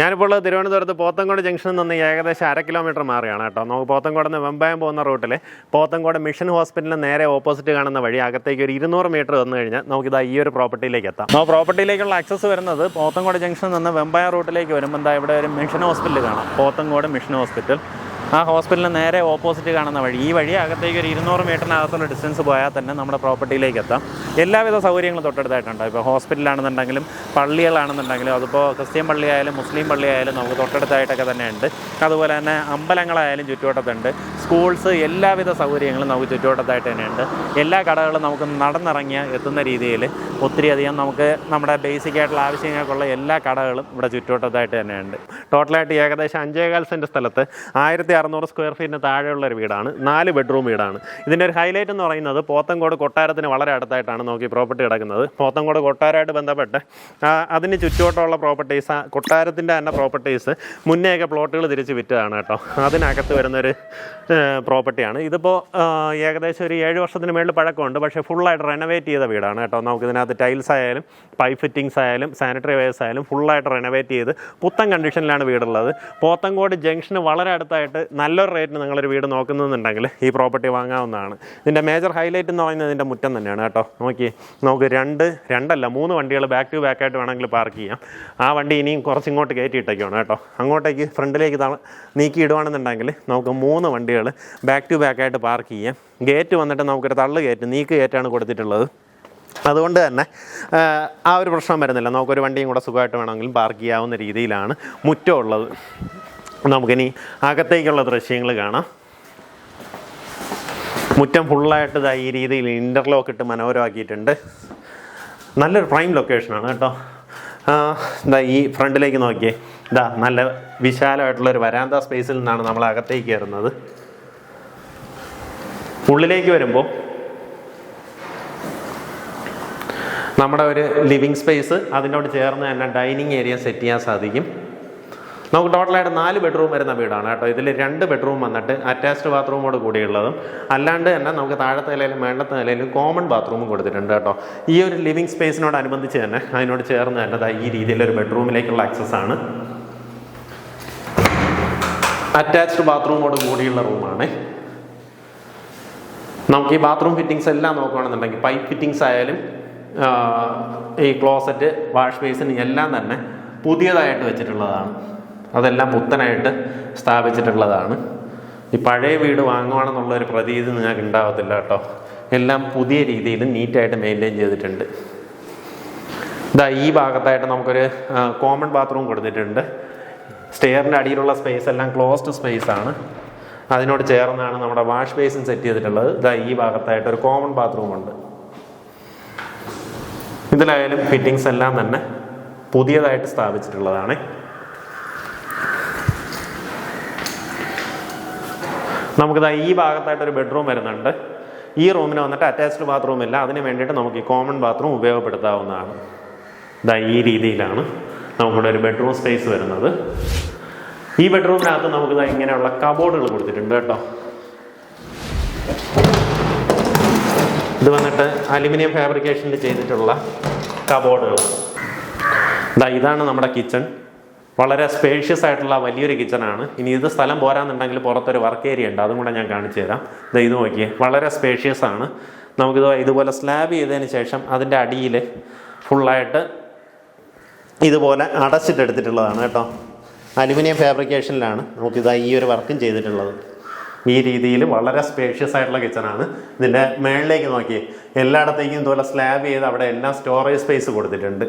ഞാനിപ്പോൾ തിരുവനന്തപുരത്ത് പോത്തങ്കോട് ജംഗ്ഷനിൽ നിന്ന് ഏകദേശം അര കിലോമീറ്റർ മാറിയാണ് കേട്ടോ. നമുക്ക് പോത്തങ്കോട് നിന്ന് വെമ്പായം പോകുന്ന റൂട്ടിൽ പോത്തങ്കോട് മിഷൻ ഹോസ്പിറ്റലിന് നേരെ ഓപ്പോസിറ്റ് കാണുന്ന വഴി അകത്തേക്ക് ഒരു ഇരുന്നൂറ് മീറ്റർ വന്നു കഴിഞ്ഞാൽ നമുക്കിതാ ഈ ഒരു പ്രോപ്പർട്ടിയിലേക്ക് എത്താം. ആ പ്രോപ്പർട്ടിയിലേക്കുള്ള ആക്സസ് വരുന്നത് പോത്തങ്കോട് ജംഗ്ഷനിൽ നിന്ന് വെമ്പായം റൂട്ടിലേക്ക് വരുമ്പോൾ എന്താ ഇവിടെ ഒരു മിഷൻ ഹോസ്പിറ്റൽ കാണാം. Pothencode mission hospital. ആ ഹോസ്പിറ്റലിന് നേരെ ഓപ്പോസിറ്റ് കാണുന്ന വഴി. ഈ വഴി അകത്തേക്ക് ഒരു ഇരുന്നൂറ് മീറ്ററിനകത്തുള്ള ഡിസ്റ്റൻസ് പോയാൽ തന്നെ നമ്മുടെ പ്രോപ്പർട്ടിയിലേക്ക് എത്താം. എല്ലാവിധ സൗകര്യങ്ങളും തൊട്ടടുത്തായിട്ടുണ്ട്. ഇപ്പോൾ ഹോസ്പിറ്റലാണെന്നുണ്ടെങ്കിലും പള്ളികളാണെന്നുണ്ടെങ്കിലും അതിപ്പോൾ ക്രിസ്ത്യൻ പള്ളിയായാലും മുസ്ലിം പള്ളിയായാലും നമുക്ക് തൊട്ടടുത്തായിട്ടൊക്കെ തന്നെ ഉണ്ട് അതുപോലെ തന്നെ അമ്പലങ്ങളായാലും ചുറ്റുവട്ടത്തുണ്ട്. സ്കൂൾസ് എല്ലാവിധ സൗകര്യങ്ങളും നമുക്ക് ചുറ്റുവട്ടത്തായിട്ട് തന്നെയുണ്ട്. എല്ലാ കടകളും നമുക്ക് നടന്നിറങ്ങിയ എത്തുന്ന രീതിയിൽ ഒത്തിരിയധികം നമുക്ക് നമ്മുടെ ബേസിക് ആയിട്ടുള്ള ആവശ്യങ്ങൾക്കുള്ള എല്ലാ കടകളും ഇവിടെ ചുറ്റുവട്ടത്തായിട്ട് തന്നെയുണ്ട്. ടോട്ടലായിട്ട് ഏകദേശം അഞ്ചേകാൽ സെന്റ് സ്ഥലത്ത് ആയിരത്തി അറുന്നൂറ് സ്ക്വയർ ഫീറ്റിന് താഴെയുള്ള ഒരു വീടാണ്. നാല് ബെഡ്റൂം വീടാണ്. ഇതിന്റെ ഒരു ഹൈലൈറ്റ് എന്ന് പറയുന്നത് പോത്തങ്കോട് കൊട്ടാരത്തിന് വളരെ അടുത്തായിട്ടാണ് നോക്കി പ്രോപ്പർട്ടി കിടക്കുന്നത്. പോത്തങ്കോട് കൊട്ടാരമായിട്ട് ബന്ധപ്പെട്ട് അതിന് ചുറ്റുവട്ടമുള്ള പ്രോപ്പർട്ടീസ് കൊട്ടാരത്തിന്റെ തന്നെ പ്രോപ്പർട്ടീസ് മുന്നേയൊക്കെ പ്ലോട്ടുകൾ തിരിച്ച് വിറ്റതാണ് കേട്ടോ. അതിനകത്ത് വരുന്നൊരു പ്രോപ്പർട്ടിയാണ്. ഇതിപ്പോൾ ഏകദേശം ഒരു ഏഴ് വർഷത്തിന് മേളിൽ പഴക്കമുണ്ട്. പക്ഷേ ഫുള്ളായിട്ട് റെനോവേറ്റ് ചെയ്ത വീടാണ് കേട്ടോ. നമുക്ക് ഇതിനകത്ത് ടൈൽസ് ആയാലും പൈപ്പ് ഫിറ്റിങ്സ് ആയാലും സാനിറ്ററി വെയർസ് ആയാലും ഫുള്ളായിട്ട് റെനോവേറ്റ് ചെയ്ത് പുത്തൻ കണ്ടീഷനിലാണ് വീടുള്ളത്. പോത്തങ്കോട് ജംഗ്ഷന് വളരെ അടുത്തായിട്ട് നല്ലൊരു റേറ്റിന് നിങ്ങളൊരു വീട് നോക്കുന്നുണ്ടെങ്കിൽ ഈ പ്രോപ്പർട്ടി വാങ്ങാവുന്നതാണ്. ഇതിന്റെ മേജർ ഹൈലൈറ്റ് എന്ന് പറയുന്നത് ഇതിന്റെ മുറ്റം തന്നെയാണ് കേട്ടോ. നോക്കി നമുക്ക് രണ്ട് രണ്ടല്ല മൂന്ന് വണ്ടികൾ ബാക്ക് ടു ബാക്ക് ആയിട്ട് വേണമെങ്കിൽ പാർക്ക് ചെയ്യാം. ആ വണ്ടി ഇനിയും കുറച്ച് ഇങ്ങോട്ട് കയറ്റി കയറ്റിയിട്ടേക്കാണ് കേട്ടോ അങ്ങോട്ടേക്ക് ഫ്രണ്ടിലേക്ക് നീക്കി ഇടുവാണെന്നുണ്ടെങ്കിൽ നമുക്ക് മൂന്ന് വണ്ടികൾ ബാക്ക് ടു ബാക്ക് ആയിട്ട് പാർക്ക് ചെയ്യാം. ഗേറ്റ് വന്നിട്ട് നമുക്കൊരു തള്ളു ഗേറ്റ് നീക്ക് ഗേറ്റാണ് കൊടുത്തിട്ടുള്ളത്. അതുകൊണ്ട് തന്നെ ആ, ഒരു പ്രശ്നം വരുന്നില്ല. നമുക്കൊരു വണ്ടിയും കൂടെ സുഖമായിട്ട് വേണമെങ്കിലും പാർക്ക് ചെയ്യാവുന്ന രീതിയിലാണ് മുറ്റം ഉള്ളത് നമുക്കിനി അകത്തേക്കുള്ള ദൃശ്യങ്ങൾ കാണാം. മുറ്റം ഫുള്ളായിട്ട് ഈ രീതിയിൽ ഇന്റർലോക്ക് ഇട്ട് മനോഹരമാക്കിയിട്ടുണ്ട്. നല്ലൊരു പ്രൈം ലൊക്കേഷനാണ് കേട്ടോ. എന്താ ഈ ഫ്രണ്ടിലേക്ക് നോക്കിയേ. ഇതാ നല്ല വിശാലമായിട്ടുള്ളൊരു വരാന്ത സ്പേസിൽ നിന്നാണ് നമ്മൾ അകത്തേക്ക് കയറുന്നത്. ഉള്ളിലേക്ക് വരുമ്പോൾ നമ്മുടെ ഒരു ലിവിങ് സ്പേസ് അതിനോട് ചേർന്ന് തന്നെ ഡൈനിങ് ഏരിയ സെറ്റ് ചെയ്യാൻ സാധിക്കും. നമുക്ക് ടോട്ടലായിട്ട് നാല് ബെഡ്റൂം വരുന്ന വീടാണ് കേട്ടോ. ഇതിൽ രണ്ട് ബെഡ്റൂം വന്നിട്ട് അറ്റാച്ച്ഡ് ബാത്റൂമോട് കൂടിയുള്ളതും. അല്ലാണ്ട് തന്നെ നമുക്ക് താഴത്തെ നിലയിലും വേണ്ടത്തെ നിലയിലും കോമൺ ബാത്റൂമും കൊടുത്തിട്ടുണ്ട് കേട്ടോ. ഈ ഒരു ലിവിങ് സ്പേസിനോടനുബന്ധിച്ച് തന്നെ അതിനോട് ചേർന്ന് തന്നെ ഈ രീതിയിലൊരു ബെഡ്റൂമിലേക്കുള്ള ആക്സസ് ആണ്. അറ്റാച്ച്ഡ് ബാത്റൂമോട് കൂടിയുള്ള റൂമാണ് നമുക്ക് ഈ ബാത്റൂം ഫിറ്റിങ്സ് എല്ലാം നോക്കുകയാണെന്നുണ്ടെങ്കിൽ പൈപ്പ് ഫിറ്റിങ്സ് ആയാലും ഈ ക്ലോസറ്റ് വാഷ് ബേസിൻ എല്ലാം തന്നെ പുതിയതായിട്ട് വെച്ചിട്ടുള്ളതാണ്. അതെല്ലാം പുത്തനായിട്ട് സ്ഥാപിച്ചിട്ടുള്ളതാണ്. ഈ പഴയ വീട് വാങ്ങുവാണെന്നുള്ള ഒരു പ്രതീതി നിങ്ങൾക്ക് ഉണ്ടാവത്തില്ല കേട്ടോ. എല്ലാം പുതിയ രീതിയിൽ നീറ്റായിട്ട് മെയിന്റെയിൻ ചെയ്തിട്ടുണ്ട്. ഇതാ ഈ ഭാഗത്തായിട്ട് നമുക്കൊരു കോമൺ ബാത്റൂം കൊടുത്തിട്ടുണ്ട്. സ്റ്റെയറിന്റെ അടിയിലുള്ള സ്പേസ് എല്ലാം ക്ലോസ്ഡ് സ്പേസ് ആണ്. അതിനോട് ചേർന്നാണ് നമ്മുടെ വാഷ് ബേസിൻ സെറ്റ് ചെയ്തിട്ടുള്ളത്. ഇതാ ഈ ഭാഗത്തായിട്ട് ഒരു കോമൺ ബാത്റൂം ഉണ്ട്. ഇതിലായാലും ഫിറ്റിങ്സ് എല്ലാം തന്നെ പുതിയതായിട്ട് സ്ഥാപിച്ചിട്ടുള്ളതാണ്. നമുക്കിതാ ഈ ഭാഗത്തായിട്ട് ഒരു ബെഡ്റൂം വരുന്നുണ്ട്. ഈ റൂമിന് വന്നിട്ട് അറ്റാച്ച്ഡ് ബാത്റൂം ഇല്ല. അതിന് വേണ്ടിയിട്ട് നമുക്ക് ഈ കോമൺ ബാത്റൂം ഉപയോഗപ്പെടുത്താവുന്നതാണ്. ഇതാ ഈ രീതിയിലാണ് നമുക്കിവിടെ ഒരു ബെഡ്റൂം സ്പേസ് വരുന്നത്. ഈ ബെഡ്റൂമിനകത്ത് നമുക്ക് ഇങ്ങനെയുള്ള കബോർഡുകൾ കൊടുത്തിട്ടുണ്ട് കേട്ടോ. ഇത് വന്നിട്ട് അലുമിനിയം ഫാബ്രിക്കേഷനിൽ ചെയ്തിട്ടുള്ള കബോർഡുകൾ. ഇതാ ഇതാണ് നമ്മുടെ കിച്ചൺ. വളരെ സ്പേഷ്യസ് ആയിട്ടുള്ള വലിയൊരു കിച്ചണാണ് ഇനി ഇത് സ്ഥലം പോരാന്നുണ്ടെങ്കിൽ പുറത്തൊരു വർക്ക് ഏരിയ ഉണ്ട്. അതും കൂടെ ഞാൻ കാണിച്ചു തരാം. ഇതാ ഇത് നോക്കിയേ വളരെ സ്പേഷ്യസ് ആണ്. നമുക്കിത് ഇതുപോലെ സ്ലാബ് ചെയ്തതിന് ശേഷം അതിന്റെ അടിയിൽ ഫുള്ളായിട്ട് ഇതുപോലെ അടച്ചിട്ടെടുത്തിട്ടുള്ളതാണ് കേട്ടോ. അലുമിനിയം ഫാബ്രിക്കേഷനിലാണ് നമുക്കിതാ ഈ ഒരു വർക്കും ചെയ്തിട്ടുള്ളത്. ഈ രീതിയിൽ വളരെ സ്പേഷ്യസ് ആയിട്ടുള്ള കിച്ചണാണ് ഇതിന്റെ മേളിലേക്ക് നോക്കി. എല്ലായിടത്തേക്കും ഇതുപോലെ സ്ലാബ് ചെയ്ത് അവിടെ എല്ലാം സ്റ്റോറേജ് സ്പേസ് കൊടുത്തിട്ടുണ്ട്.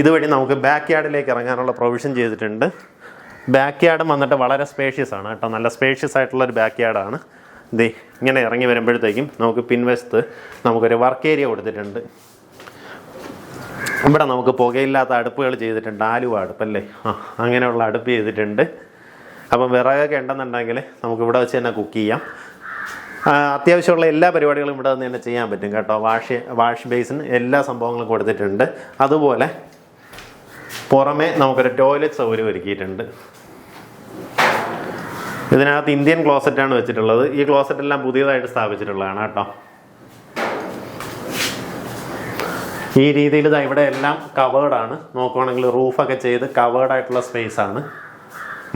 ഇതുവഴി നമുക്ക് ബാക്ക് യാർഡിലേക്ക് ഇറങ്ങാനുള്ള പ്രൊവിഷൻ ചെയ്തിട്ടുണ്ട്. ബാക്ക് യാർഡും വന്നിട്ട് വളരെ സ്പേഷ്യസ് ആണ് കേട്ടോ. നല്ല സ്പേഷ്യസ് ആയിട്ടുള്ള ഒരു ബാക്ക് യാർഡാണ് ദേ ഇങ്ങനെ ഇറങ്ങി വരുമ്പോഴത്തേക്കും നമുക്ക് പിൻവശത്ത് നമുക്കൊരു വർക്ക് ഏരിയ കൊടുത്തിട്ടുണ്ട്. ഇവിടെ നമുക്ക് പുകയില്ലാത്ത അടുപ്പുകൾ ചെയ്തിട്ടുണ്ട്. ആലുവ അടുപ്പല്ലേ? ആ അങ്ങനെയുള്ള അടുപ്പ് ചെയ്തിട്ടുണ്ട്. അപ്പം വിറകൊക്കെ ഉണ്ടെന്നുണ്ടെങ്കിൽ നമുക്ക് ഇവിടെ വെച്ച് തന്നെ കുക്ക് ചെയ്യാം. അത്യാവശ്യമുള്ള എല്ലാ പരിപാടികളും ഇവിടെ നിന്ന് തന്നെ ചെയ്യാൻ പറ്റും കേട്ടോ. വാഷ് വാഷ് ബേസിന് എല്ലാ സംഭവങ്ങളും കൊടുത്തിട്ടുണ്ട്. അതുപോലെ പുറമെ നമുക്കൊരു ടോയ്ലറ്റ് സൗകര്യം ഒരുക്കിയിട്ടുണ്ട്. ഇതിനകത്ത് ഇന്ത്യൻ ക്ലോസറ്റാണ് വെച്ചിട്ടുള്ളത്. ഈ ക്ലോസറ്റ് എല്ലാം പുതിയതായിട്ട് സ്ഥാപിച്ചിട്ടുള്ളതാണ് കേട്ടോ. ഈ രീതിയിൽ ഇതാ ഇവിടെ എല്ലാം കവേർഡാണ് നോക്കുവാണെങ്കിൽ റൂഫൊക്കെ ചെയ്ത് കവേർഡ് ആയിട്ടുള്ള സ്പേസ് ആണ്.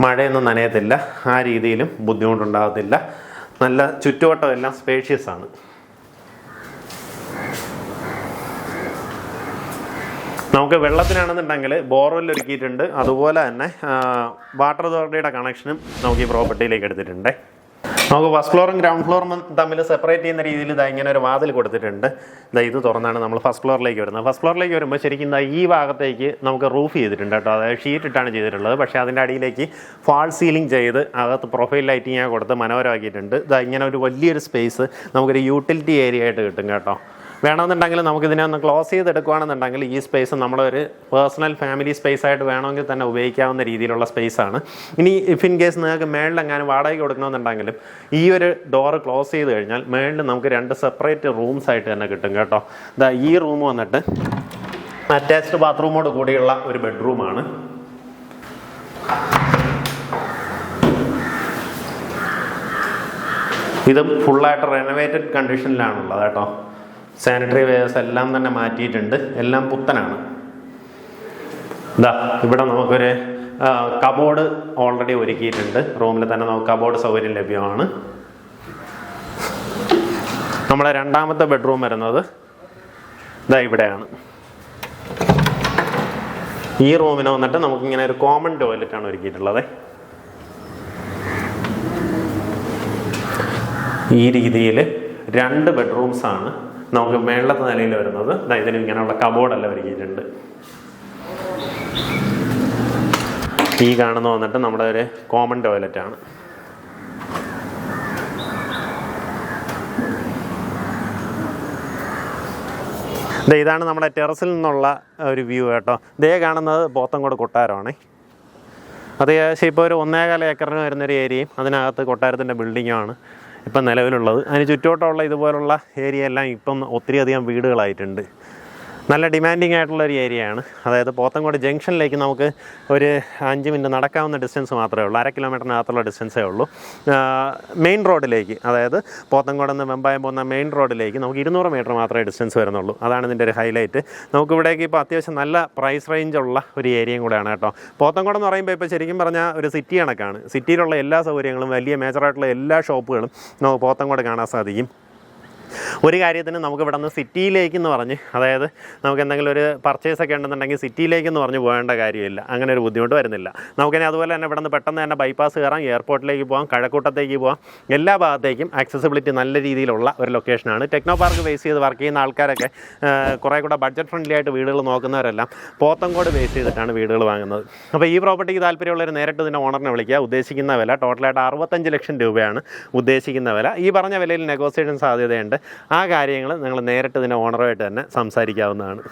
മഴയൊന്നും നനയത്തില്ല. ആ രീതിയിലും ബുദ്ധിമുട്ടുണ്ടാകത്തില്ല. നല്ല ചുറ്റുവട്ടം എല്ലാം സ്പേഷ്യസ് ആണ്. നമുക്ക് വെള്ളത്തിനാണെന്നുണ്ടെങ്കിൽ ബോർവെൽ ഒരുക്കിയിട്ടുണ്ട്. അതുപോലെ തന്നെ വാട്ടർ അതോറിറ്റിയുടെ കണക്ഷനും നമുക്ക് ഈ പ്രോപ്പർട്ടിയിലേക്ക് എടുത്തിട്ടുണ്ട്. നമുക്ക് ഫസ്റ്റ് ഫ്ലോറും ഗ്രൗണ്ട് ഫ്ലോറും തമ്മിൽ സെപ്പറേറ്റ് ചെയ്യുന്ന രീതിയിൽ ഇതാ ഇങ്ങനെ ഒരു വാതിൽ കൊടുത്തിട്ടുണ്ട്. ഇതാ ഇത് തുറന്നാണ് നമ്മൾ ഫസ്റ്റ് ഫ്ലോറിലേക്ക് വരുന്നത്. ഫസ്റ്റ് ഫ്ലോറിലേക്ക് വരുമ്പോൾ ശരിക്കും ഇതാ ഈ ഭാഗത്തേക്ക് നമുക്ക് റൂഫ് ചെയ്തിട്ടുണ്ട് കേട്ടോ. അതായത് ഷീറ്റ് ഇട്ടാണ് ചെയ്തിട്ടുള്ളത്. പക്ഷേ അതിന്റെ അടിയിലേക്ക് ഫാൾ സീലിംഗ് ചെയ്ത് അകത്ത് പ്രൊഫൈൽ ലൈറ്റിംഗ് കൊടുത്ത് മനോഹരമാക്കിയിട്ടുണ്ട്. ഇതാ ഇങ്ങനെ ഒരു വലിയൊരു സ്പേസ് നമുക്കൊരു യൂട്ടിലിറ്റി ഏരിയ ആയിട്ട് കിട്ടും കേട്ടോ. വേണമെന്നുണ്ടെങ്കിൽ നമുക്കിതിനെ ഒന്ന് ക്ലോസ് ചെയ്തെടുക്കുകയാണെന്നുണ്ടെങ്കിൽ ഈ സ്പേസ് നമ്മളൊരു പേഴ്സണൽ ഫാമിലി സ്പേസ് ആയിട്ട് വേണമെങ്കിൽ തന്നെ ഉപയോഗിക്കാവുന്ന രീതിയിലുള്ള സ്പേസ് ആണ്. ഇനി ഇഫ് ഇൻ കേസ് നിങ്ങൾക്ക് മേളിലെങ്ങാനും വാടകയ്ക്ക് കൊടുക്കണമെന്നുണ്ടെങ്കിലും ഈ ഒരു ഡോർ ക്ലോസ് ചെയ്ത് കഴിഞ്ഞാൽ മേളിൽ നമുക്ക് രണ്ട് സെപ്പറേറ്റ് റൂംസ് ആയിട്ട് തന്നെ കിട്ടും കേട്ടോ. ഇതാ ഈ റൂം വന്നിട്ട് അറ്റാച്ച്ഡ് ബാത്റൂമോട് കൂടിയുള്ള ഒരു ബെഡ്റൂമാണ് ഇതും ഫുള്ളായിട്ട് റെനോവേറ്റഡ് കണ്ടീഷനിലാണുള്ളത് കേട്ടോ. സാനിറ്ററി വെയേഴ്സ് എല്ലാം തന്നെ മാറ്റിയിട്ടുണ്ട്. എല്ലാം പുത്തനാണ്. ഇതാ ഇവിടെ നമുക്കൊരു കബോർഡ് ഓൾറെഡി ഒരുക്കിയിട്ടുണ്ട്. റൂമിൽ തന്നെ നമുക്ക് കബോർഡ് സൗകര്യം ലഭ്യമാണ്. നമ്മുടെ രണ്ടാമത്തെ ബെഡ്റൂം വരുന്നത് ഇതാ ഇവിടെയാണ്. ഈ റൂമിന് വന്നിട്ട് നമുക്കിങ്ങനെ ഒരു കോമൺ ടോയ്ലറ്റ് ആണ് ഒരുക്കിയിട്ടുള്ളത്. ഈ രീതിയിൽ രണ്ട് ബെഡ്റൂംസ് ആണ്. നമുക്ക് മേളത്തെ നിലയിൽ വരുന്നത്. ഇതിന് ഇങ്ങനെയുള്ള കബോർഡല്ല ഒരുക്കിയിട്ടുണ്ട്. ഈ കാണുന്ന വന്നിട്ട് നമ്മുടെ ഒരു കോമൺ ടോയ്ലറ്റ് ആണ്. ഇതാണ് നമ്മുടെ ടെറസിൽ നിന്നുള്ള ഒരു വ്യൂ കേട്ടോ. ദേ കാണുന്നത് പോത്തങ്കോട് കൊട്ടാരമാണേ. അത് ഏകദേശം ഇപ്പോൾ ഒരു ഒന്നേകാല ഏക്കറിന് വരുന്നൊരു ഏരിയയും അതിനകത്ത് കൊട്ടാരത്തിന്റെ ബിൽഡിങ്ങുമാണ് ഇപ്പം നിലവിലുള്ളത്. അതിന് ചുറ്റോട്ടമുള്ള ഇതുപോലുള്ള ഏരിയ എല്ലാം ഇപ്പം ഒത്തിരി അധികം വീടുകളായിട്ടുണ്ട്. നല്ല ഡിമാൻഡിങ് ആയിട്ടുള്ള ഒരു ഏരിയയാണ് അതായത് പോത്തങ്കോട് ജംഗ്ഷനിലേക്ക് നമുക്ക് ഒരു അഞ്ച് മിനിറ്റ് നടക്കാവുന്ന ഡിസ്റ്റൻസ് മാത്രമേ ഉള്ളൂ. അര കിലോമീറ്ററിനകത്തുള്ള ഡിസ്റ്റൻസേ ഉള്ളൂ. മെയിൻ റോഡിലേക്ക് അതായത് പോത്തങ്കോട് നിന്ന് വെമ്പായം പോകുന്ന മെയിൻ റോഡിലേക്ക് നമുക്ക് ഇരുന്നൂറ് മീറ്റർ മാത്രമേ ഡിസ്റ്റൻസ് വരുന്നുള്ളൂ. അതാണ് ഇതിന്റെ ഒരു ഹൈലൈറ്റ് നമുക്ക് ഇവിടേക്ക് ഇപ്പോൾ അത്യാവശ്യം നല്ല പ്രൈസ് റേഞ്ചുള്ള ഒരു ഏരിയയും കൂടെയാണ് കേട്ടോ. പോത്തങ്കോട് എന്ന് പറയുമ്പോൾ ഇപ്പോൾ ശരിക്കും പറഞ്ഞാൽ ഒരു സിറ്റി കണക്കാണ്. സിറ്റിയിലുള്ള എല്ലാ സൗകര്യങ്ങളും വലിയ മേജറായിട്ടുള്ള എല്ലാ ഷോപ്പുകളും നമുക്ക് പോത്തങ്കോട് കാണാൻ സാധിക്കും. ഒരു കാര്യത്തിന് നമുക്ക് ഇവിടെ നിന്ന് സിറ്റിയിലേക്ക് എന്ന് പറഞ്ഞ് അതായത് നമുക്ക് എന്തെങ്കിലും ഒരു പർച്ചേസ് ഒക്കെ ഉണ്ടെന്നുണ്ടെങ്കിൽ സിറ്റിയിലേക്ക് എന്ന് പറഞ്ഞ് പോകേണ്ട കാര്യമില്ല. അങ്ങനെ ഒരു ബുദ്ധിമുട്ട് വരുന്നില്ല. നമുക്കിനി അതുപോലെ തന്നെ ഇവിടെ നിന്ന് പെട്ടെന്ന് തന്നെ ബൈപ്പാസ് കയറാം എയർപോർട്ടിലേക്ക് പോകാം കഴക്കൂട്ടത്തേക്ക് പോകാം എല്ലാ ഭാഗത്തേക്കും ആക്സസിബിലിറ്റി നല്ല രീതിയിലുള്ള ഒരു ലൊക്കേഷനാണ് ടെക്നോ പാർക്ക് ബേസ് ചെയ്ത് വർക്ക് ചെയ്യുന്ന ആൾക്കാരൊക്കെ കുറേ കൂടെ ബഡ്ജറ്റ് ഫ്രണ്ട്ലി ആയിട്ട് വീടുകൾ നോക്കുന്നവരെല്ലാം പോത്തങ്കോട് ബേസ് ചെയ്തിട്ടാണ് വീടുകൾ വാങ്ങുന്നത്. അപ്പോൾ ഈ പ്രോപ്പർട്ടിക്ക് താല്പര്യമുള്ളവർ നേരിട്ട് ഇതിന്റെ ഓണറിനെ വിളിക്കുക. ഉദ്ദേശിക്കുന്ന വില ടോട്ടലായിട്ട് അറുപത്തഞ്ച് ലക്ഷം രൂപയാണ് ഉദ്ദേശിക്കുന്ന വില. ഈ പറഞ്ഞ വിലയിൽ നെഗോസിയേഷൻ സാധ്യതയുണ്ട്. ആ കാര്യങ്ങൾ നിങ്ങൾ നേരിട്ട് ഇതിന്റെ ഓണറുമായിട്ട് തന്നെ സംസാരിക്കാവുന്നതാണ്.